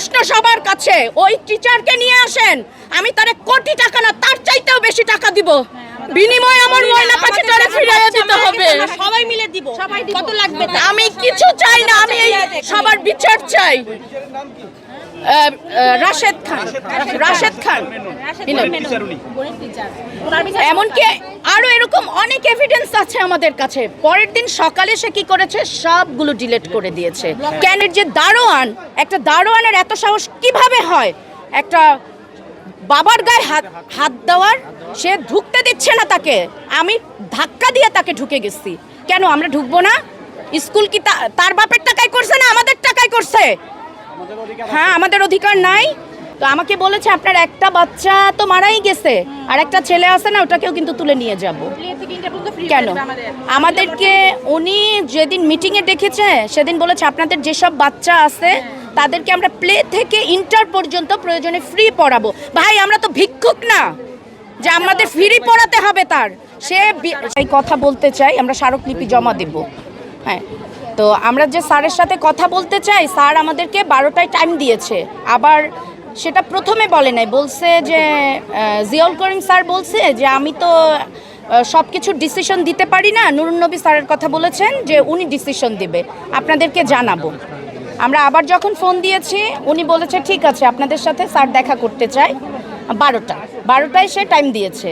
প্রশ্ন সবার কাছে ওই টিচারকে নিয়ে আসেন। আমি তারে কোটি টাকা না তার চাইতেও বেশি টাকা দিব। বিনিময়ে আমার ময়না পাখিটারে ফিরিয়ে দিতে হবে। সবাই মিলে দিব। সবাই কত লাগবে আমি কিছু চাই না আমি সবার বিচার চাই। রাশেদ খান। রাশেদ খান। এমনকি আরও এরকম অনেক এভিডেন্স আছে আমাদের কাছে। পরের দিন সকালে সে কি করেছে? সবগুলো ডিলিট করে দিয়েছে। ক্যানের যে দারোয়ান, একটা দারোয়ানের এত সাহস কীভাবে হয়? একটা বাবার গায়ে হাত হাত দেওয়ার, সে ঢুকতে দিচ্ছে না তাকে। আমি ধাক্কা দিয়ে তাকে ঢুকে গেছি। কেন, আমরা ঢুকবো না? স্কুল কি তার বাপের টাকায় করছে না আমাদের টাকায় করছে? হ্যাঁ আমাদের অধিকার নাই। তো আমাকে বলেছে, আপনার একটা বাচ্চা তো মারাই গেছে। আর একটা ছেলে আছে না, ওটাকেও কিন্তু তুলে নিয়ে যাব। কেন? আমাদেরকে উনি যেদিন মিটিংয়ে ডেকেছে, সেদিন বলেছে, আপনাদের যেসব বাচ্চা আছে, তাদেরকে আমরা প্লে থেকে ইন্টার পর্যন্ত প্রয়োজনে ফ্রি পড়াবো। ভাই, আমরা তো ভিক্ষুক না, যে আমাদের ফ্রি পড়াতে হবে তার। সে কথা বলতে চাই, আমরা স্মারকলিপি জমা দেব। হ্যাঁ। তো আমরা যে স্যারের সাথে কথা বলতে চাই, স্যার আমাদেরকে বারোটায় টাইম দিয়েছে। আবার সেটা প্রথমে বলে নাই, বলছে যে জিয়াউল করিম স্যার বলছে যে, আমি তো সব কিছু ডিসিশন দিতে পারি না। নুরুন্নবী স্যারের কথা বলেছেন যে, উনি ডিসিশন দিবে। আপনাদেরকে জানাব। আমরা আবার যখন ফোন দিয়েছি, উনি বলেছে, ঠিক আছে, আপনাদের সাথে স্যার দেখা করতে চাই। বারোটা। বারোটায় সে টাইম দিয়েছে।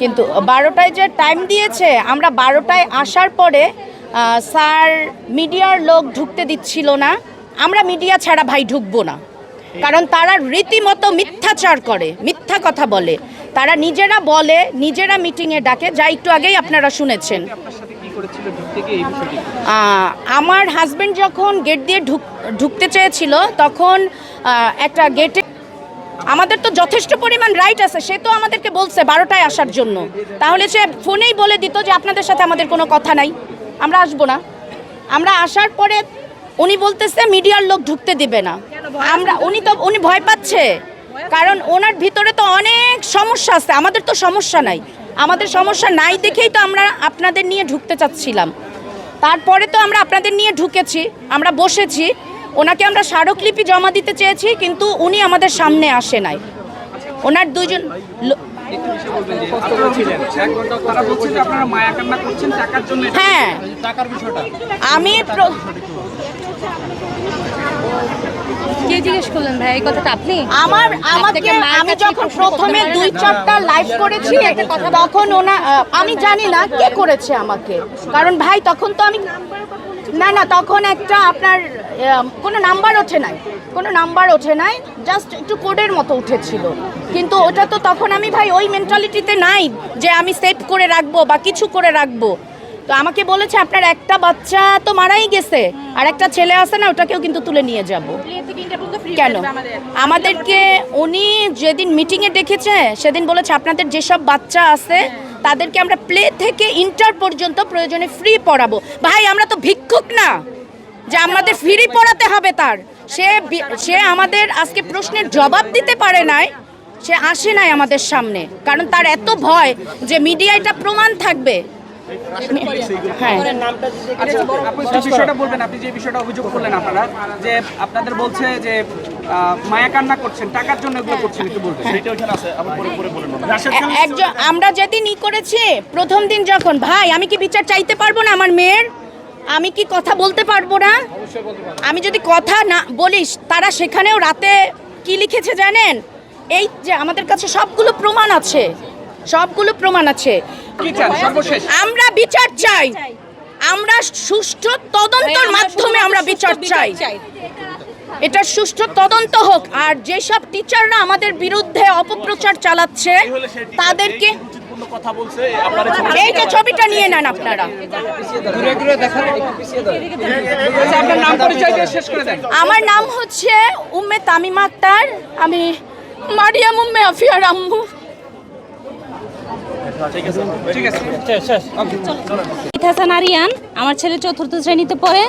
কিন্তু বারোটায় যে টাইম দিয়েছে, আমরা বারোটায় আসার পরে স্যার, মিডিয়ার লোক ঢুকতে দিচ্ছিল না। আমরা মিডিয়া ছাড়া ভাই ঢুকবো না। কারণ তারা রীতিমতো মিথ্যাচার করে, মিথ্যা কথা বলে। তারা নিজেরা বলে, নিজেরা মিটিংয়ে ডাকে। যা একটু আগেই আপনারা শুনেছেন। আমার হাজব্যান্ড যখন গেট দিয়ে ঢুক, ঢুকতে চেয়েছিল, তখন একটা গেটে আমাদের তো যথেষ্ট পরিমাণ রাইট আছে। সে তো আমাদেরকে বলছে বারোটায় আসার জন্য। তাহলে সে ফোনেই বলে দিত যে আপনাদের সাথে আমাদের কোনো কথা নাই। আমরা আসব না। আমরা আসার পরে উনি বলতেছে মিডিয়ার লোক ঢুকতে দিবে না। আমরা উনি তো উনি ভয় পাচ্ছে। কারণ ওনার ভিতরে তো অনেক সমস্যা আছে। আমাদের তো সমস্যা নাই। আমাদের সমস্যা নাই দেখেই তো আমরা আপনাদের নিয়ে ঢুকতে চাচ্ছিলাম। তারপরে তো আমরা আপনাদের নিয়ে ঢুকেছি আমরা বসেছি। ওনাকে আমরা স্মারকলিপি জমা দিতে চেয়েছি কিন্তু উনি আমাদের সামনে আসে নাই। ওনার দুজন লো- তারা বলছে যে আপনারা মায়া কান্না করছেন টাকার জন্য হ্যাঁ। টাকার আমি কে জিজ্ঞেস করলেন ভাই? এই কথাটা আপনি? আমার আমাকে আমি যখন প্রথমে দুই চারটা লাইভ করেছি তখন ওনা আমি জানি না কে করেছে আমাকে। কারণ ভাই তখন তো আমি না না তখন একটা আপনার কোনো নাম্বার ওঠে নাই। কোনো নাম্বার ওঠে নাই জাস্ট একটু কোডের মতো উঠেছিল। কিন্তু ওটা তো তখন আমি ভাই ওই মেন্টালিটিতে নাই যে আমি সেভ করে রাখব বা কিছু করে রাখব। তো আমাকে বলেছে, আপনার একটা বাচ্চা তো মারাই গেছে। আর একটা ছেলে আছে না, ওটাকেও কিন্তু তুলে নিয়ে যাব। কেন? আমাদেরকে উনি যেদিন মিটিংয়ে ডেকেছে, সেদিন বলেছে, আপনাদের যেসব বাচ্চা আছে, তাদেরকে আমরা প্লে থেকে ইন্টার পর্যন্ত প্রয়োজনে ফ্রি পড়াবো। ভাই, আমরা তো ভিক্ষুক না, যে আমাদের ফ্রি পড়াতে হবে তার। সে সে আমাদের আজকে প্রশ্নের জবাব দিতে পারে নাই, সে আসে নাই আমাদের সামনে। কারণ তার এত ভয় যে মিডিয়া এটা প্রমাণ থাকবে। আপনি যে বিষয়টা বলবেন আপনি যে বিষয়টা অভিযোগ করলেন আপনারা যে আপনাদের বলছে যে মায়া কান্না করছেন টাকার জন্য এগুলো করছেন একটু বলবেন। এ- একজন আমরা যেদিন ই করেছি প্রথম দিন যখন ভাই আমি কি বিচার চাইতে পারব না আমার মেয়ের? আমি কি কথা বলতে পারব না? আমি যদি কথা না বলিস তারা সেখানেও রাতে কি লিখেছে জানেন? এই যে আমাদের কাছে সবগুলো প্রমাণ আছে। সবগুলো প্রমাণ আছে। আমরা বিচার চাই। আমরা সুষ্ঠু তদন্তের মাধ্যমে আমরা বিচার চাই। এটা সুষ্ঠু তদন্ত হোক। আর যেসব টিচাররা আমাদের বিরুদ্ধে অপপ্রচার চালাচ্ছে তাদেরকে এই যে ছবিটা নিয়ে নেন আপনারা। আচ্ছা আপনার নাম পরিচয় দিয়ে শেষ করে দেন। আমার নাম হচ্ছে উম্মে তামিম আক্তার আমি মারিয়াম উম্মে আফিয়া রাম্মু আরিয়ান, আমার ছেলে চতুর্থ শ্রেণীতে পড়ে।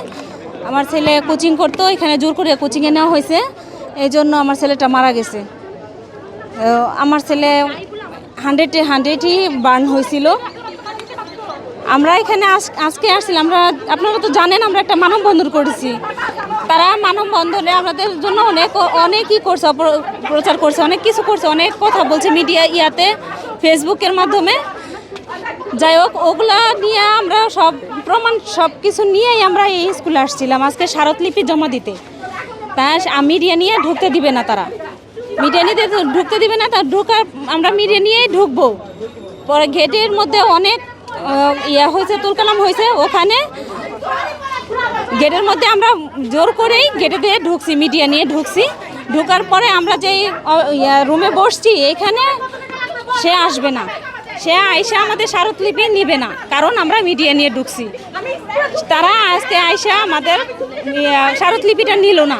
আমার ছেলে কোচিং করতো, এখানে জোর করে কোচিংয়ে নেওয়া হয়েছে। এই জন্য আমার ছেলেটা মারা গেছে। আমার ছেলে হান্ড্রেডে হান্ড্রেডই বার্ন হয়েছিল। আমরা এখানে আজ- আজকে আসছিলাম, আমরা, আপনারা তো জানেন, আমরা একটা মানববন্ধন করেছি। তারা মানববন্ধনে আমাদের জন্য অনেক, অনেকই করছে প্রচার করছে, অনেক কিছু করছে, অনেক কথা বলছে মিডিয়া ইয়াতে। ফেসবুকের মাধ্যমে। যাই হোক, ওগুলা নিয়ে আমরা সব প্রমাণ সব কিছু নিয়েই আমরা এই স্কুলে আসছিলাম। আজকে স্মারকলিপি জমা দিতে। তা মিডিয়া নিয়ে ঢুকতে দিবে না তারা। মিডিয়া নিতে ঢুকতে দিবে না, তা ঢুকার আমরা মিডিয়া নিয়েই ঢুকবো। পরে গেটের মধ্যে অনেক ইয়া হয়েছে, তুলকালাম হয়েছে। ওখানে গেটের মধ্যে আমরা জোর করেই গেটে দিয়ে ঢুকছি মিডিয়া নিয়ে ঢুকছি। ঢুকার পরে আমরা যেই রুমে বসছি, এখানে সে আসবে না। সে আয়সা আমাদের স্মারকলিপি নিবে না কারণ আমরা মিডিয়া নিয়ে ঢুকছি। তারা আজকে আয়সা আমাদের স্মারকলিপিটা নিল না।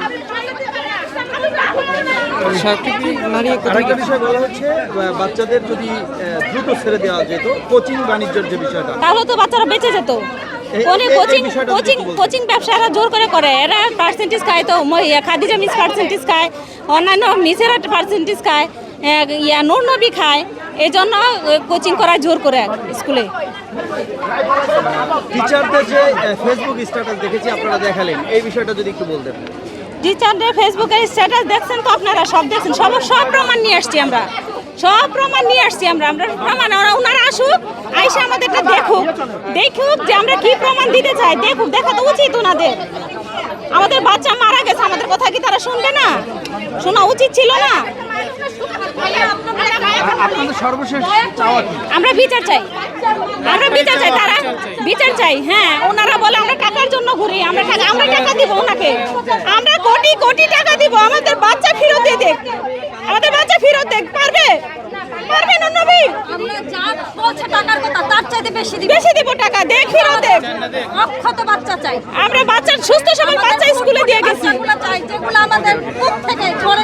আরেকটা বিষয় বলা হচ্ছে আহ, বাচ্চাদের যদি দ্রুত ছেড়ে দেওয়া যেত কোচিং বাণিজ্যের যে বিষয়টা। তাহলে তো বাচ্চারা বেঁচে যেত। কোনে কোচিং কোচিং। কোচিং ব্যবসারা জোর করে করে। এরা পার্সেন্টেজ খায় তো খাদিজা মিস পার্সেন্টেজ খায় অন্যান্য মিসেরা পার্সেন্টেজ খায় ইয়া নবী খায়। এই জন্য কোচিং করা জোর করে স্কুলে। টিচারদের যে ফেসবুক স্ট্যাটাস দেখেছি আপনারা দেখালেন। এই বিষয়টা যদি একটু বলতেন। টিচারদের ফেসবুকের স্ট্যাটাস দেখছেন তো আপনারা সব দেখছেন। সব সব প্রমাণ নিয়ে আসছি আমরা। সব প্রমাণ নিয়ে আসছি আমরা। আমরা প্রমাণ ওরা ওনারা আসুক আইসা আমাদেরটা দেখুক। দেখুক যে আমরা কি প্রমাণ দিতে চাই। দেখুক দেখা তো উচিত ওনাদের। আমাদের বাচ্চা মারা গেছে, আমাদের কথা কি তারা শুনবে না? শোনা উচিত ছিল না? আমরা বিচার চাই। আমরা বিচার চাই, তারা বিচার চাই। হ্যাঁ ওনারা বলে আমরা টাকার জন্য ঘুরি, আমরা টাকা আমরা টাকা দিব ওনাকে। আমরা কোটি কোটি টাকা দিব, আমাদের বাচ্চা ফেরত দিয়ে দেখ। আমাদের বাচ্চা ফেরত দেখ, পারবে? পারবে? আমরা যা বলছে টাকার কথা তার চাইতে বেশি দিব। বেশি দিব টাকা দেখ ফেরত অক্ষত বাচ্চা চাই। আমরা বাচ্চার সুস্থ সবল বাচ্চা স্কুলে দিয়ে গেছি। বাচ্চাগুলো চাই যেগুলো আমাদের মুখ থেকে ঝরে